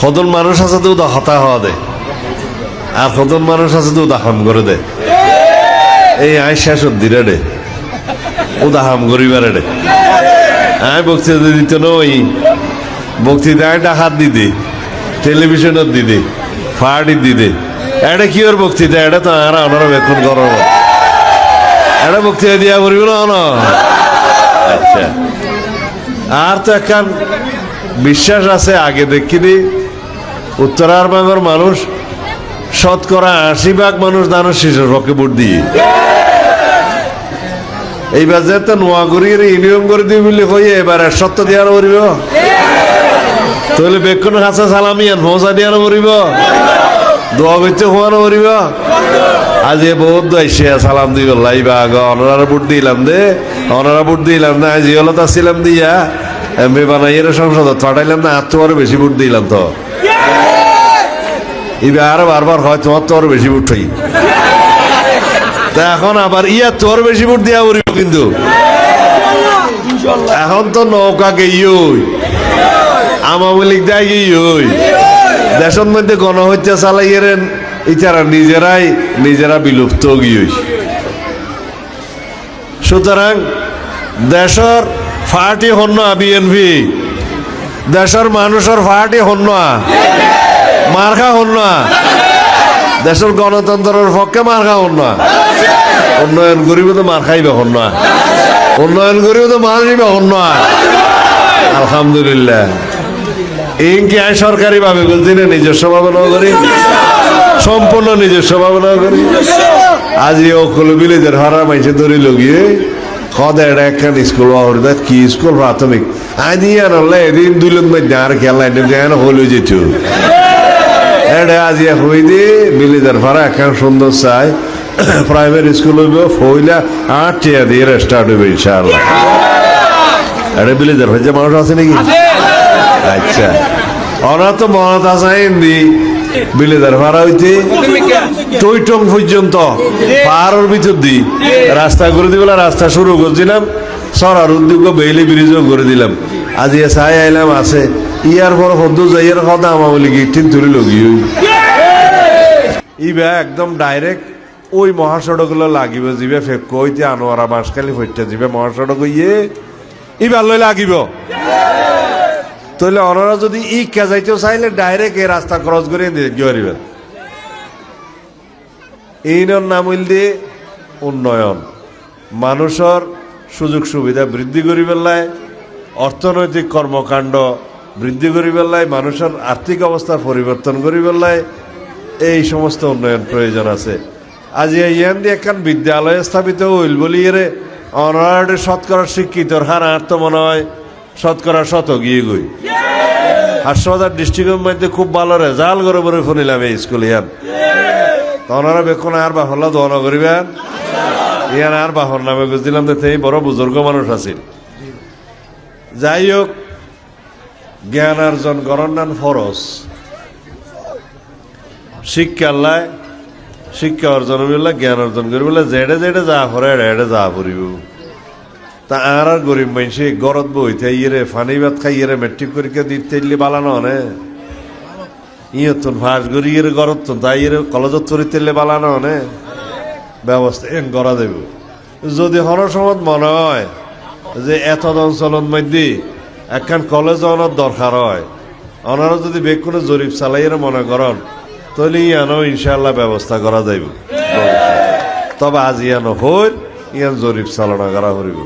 সদন মানুষ আছে তো হতা হওয়া দে। আর সদন মানুষ আছে তো উদাহাম করে দে। এই আই শেষ দিরে দে উদাহাম করিবারে দে। আই বক্তৃতা দিত নই। বক্তৃতা একটা হাত দিদি টেলিভিশনত দিদি ফাড়ি দিদি এটা কি ওর বক্তৃতা? এটা তো আর ওনারা বেক্ষণ করো। এটা বক্তৃতা দিয়া করিব না আচ্ছা। আর তো একখান বিশ্বাস আছে, আগে দেখিনি। উত্তরার বাংলার মানুষ, শতকরা আশি ভাগ মানুষ দানের শিশুর পক্ষে ভোট দিয়ে। এইবার যে তো নোয়া করি ইউনিয়ন করে দিবি বলে কইয়ে এবার সত্য দিয়ার করিব। তাহলে বেক্ষণ কাছে সালামি আর ভোসা দিয়ার করিব। দোয়া বেচে হওয়ানো করিব। আজ এ বহুত দাইছে সালাম দিব। লাইবা আগ অনারা ভোট দিলাম দে, অনারা ভোট দিলাম না, আজ ইহলত আসছিলাম দিয়া। এমপি বানাইয়ের সংসদ পাঠাইলাম না আর তোমার বেশি ভোট দিলাম তো। এবার আরও বারবার হয়, তোমার তো আরও বেশি ভোট হই। তা এখন আবার ইয়া তোর বেশি ভোট দিয়া করিব কিন্তু। এখন তো নৌকা গেই আওয়ামী লীগ দেয় গেই দেশের মধ্যে গণহত্যা চালাইয়ের ইতারা নিজেরাই, নিজেরা বিলুপ্ত গিয়ে সুতরাং দেশের ফার্টি হন্য বিএনপি। দেশের মানুষের ফার্টি হন্য মার্কা হন্য দেশের গণতন্ত্রের পক্ষে মার্কা হন্য উন্নয়ন করিব তো মার খাইবে হন্য উন্নয়ন করিব তো মার নিবে হন্য আলহামদুলিল্লাহ। ইনকি আয় সরকারি ভাবে বলছি না, নিজস্ব ভাবনা করি। সম্পূর্ণ নিজস্ব ভাবনা করি। আজ এই অকল বিলেজের হারা মাইসে ধরে লগিয়ে একখান স্কুল হরে কি স্কুল, প্রাথমিক। আজ ইয়ে নলে এদিন দুলন মধ্যে আর খেলা হলে যেত। এটা আজ ইয়ে হই দি বিলেজের ভাড়া একখান সুন্দর চাই। প্রাইমারি স্কুল হইব ফইলা আট টিয়া দিয়ে স্টার্ট হইবে ইনশাআল্লাহ। এটা বিলেজের হয়েছে মানুষ আছে নাকি? আচ্ছা। ওরা তো মনত আছে হিন্দি। বিলেদার ভাড়া হইতে টইটং পর্যন্ত। পাহাড়ের ভিতর দি রাস্তা করে দিবেলা রাস্তা শুরু করছিলাম সরার উদ্যোগ বেইলি ব্রিজও করে দিলাম। আজ এ সাই আইলাম আছে। ইয়ার পর হদ্দু যাইয়ের কথা আমা বলি গিঠিন তুলি লগি ইবা একদম ডাইরেক্ট ওই মহাসড়কগুলো লাগিব, যিবে ফেক কইতে আনোয়ারা বাঁশখালি ফইটা যিবে মহাসড়ক ইয়ে ইবার লই লাগিব। তাহলে ওনারা যদি ই যাইতেও চাইলে ডাইরেক্ট এই রাস্তা ক্রস করে গিয়ে এইনের নাম হইল দিয়ে উন্নয়ন। মানুষের সুযোগ সুবিধা বৃদ্ধি করি পেলায় অর্থনৈতিক কর্মকাণ্ড বৃদ্ধি করি পেলায় মানুষের আর্থিক অবস্থার পরিবর্তন করি পেলায় এই সমস্ত উন্নয়ন প্রয়োজন আছে। আজ ইয়ান দিয়ে একখান বিদ্যালয় স্থাপিত হইল বলি এরে অনারাডে শতকরা শিক্ষিতর হার আর তো মনে হয়, শতকরা শত গিয়ে গই। হাসপাতাল ডিস্ট্রিক্টের মধ্যে খুব ভালো রেজাল্ট করে বলে শুনিলাম এই স্কুল ইয়ান। তো ওনারা বেক্ষণ আর বাহল্লা দহন করিবেন। ইয়ান আর বাহর নামে বুঝছিলাম যে এই বড় বুজুর্গ মানুষ আছিল। যাই হোক জ্ঞান অর্জন গণনান ফরস শিক্ষা আল্লাহ, শিক্ষা অর্জন করিলে জ্ঞান অর্জন করিলে যেডে যেডে যা করে এডে যা করিব তা আর আর গরিব মানুষে গরত বইতে ইয়ে ফানি ভাত খাই ইয়ে মেট্রিক পরীক্ষা দিতে ইলে বালানো নে। ইয়তন ফাঁস করি ইয়ে গরত তো তাই ইয়ে কলেজত চরিতে ইলে বালানো নে। ব্যবস্থা এন করা দেব যদি হর সময় মনে হয় যে এত অঞ্চলের মধ্যে একখান কলেজ অনার দরকার হয়। ওনারা যদি বেগ কোনো জরিপ চালাইয়ের মনে করেন, তাহলে ইয়ানো ইনশাল্লাহ ব্যবস্থা করা যাইব। তবে আজ ইয়ানো হইল, ইয়ান জরিপ চালনা করা করিব